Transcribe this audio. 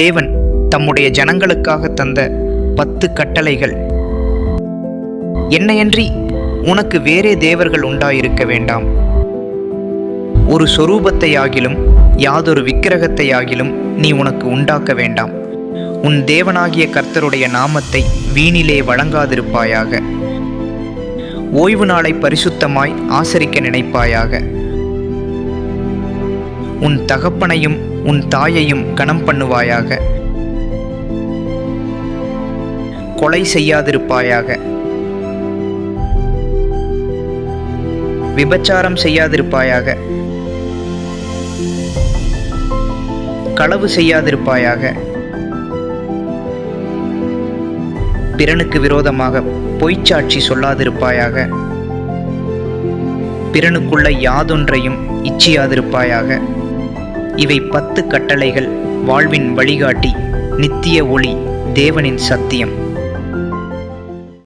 தேவன் தம்முடைய ஜனங்களுக்காக தந்த பத்து கட்டளைகள். என்னையன்றி உனக்கு வேறே தேவர்கள் உண்டாயிருக்க வேண்டாம். ஒரு சொரூபத்தையாகிலும் யாதொரு விக்கிரகத்தையாகிலும் நீ உனக்கு உண்டாக்க வேண்டாம். உன் தேவனாகிய கர்த்தருடைய நாமத்தை வீணிலே வழங்காதிருப்பாயாக. ஓய்வு நாளை பரிசுத்தமாய் ஆசரிக்க நினைப்பாயாக. உன் தகப்பனையும் உன் தாயையும் கனம் பண்ணுவாயாக. கொலை செய்யாதிருப்பாயாக. விபச்சாரம் செய்யாதிருப்பாயாக. களவு செய்யாதிருப்பாயாக. பிறனுக்கு விரோதமாக பொய்ச்சாட்சி சொல்லாதிருப்பாயாக. பிறனுக்குள்ள யாதொன்றையும் இச்சியாதிருப்பாயாக. இவை பத்து கட்டளைகள் வாழ்வின் வழிகாட்டி நித்திய ஒளி தேவனின் சத்தியம்.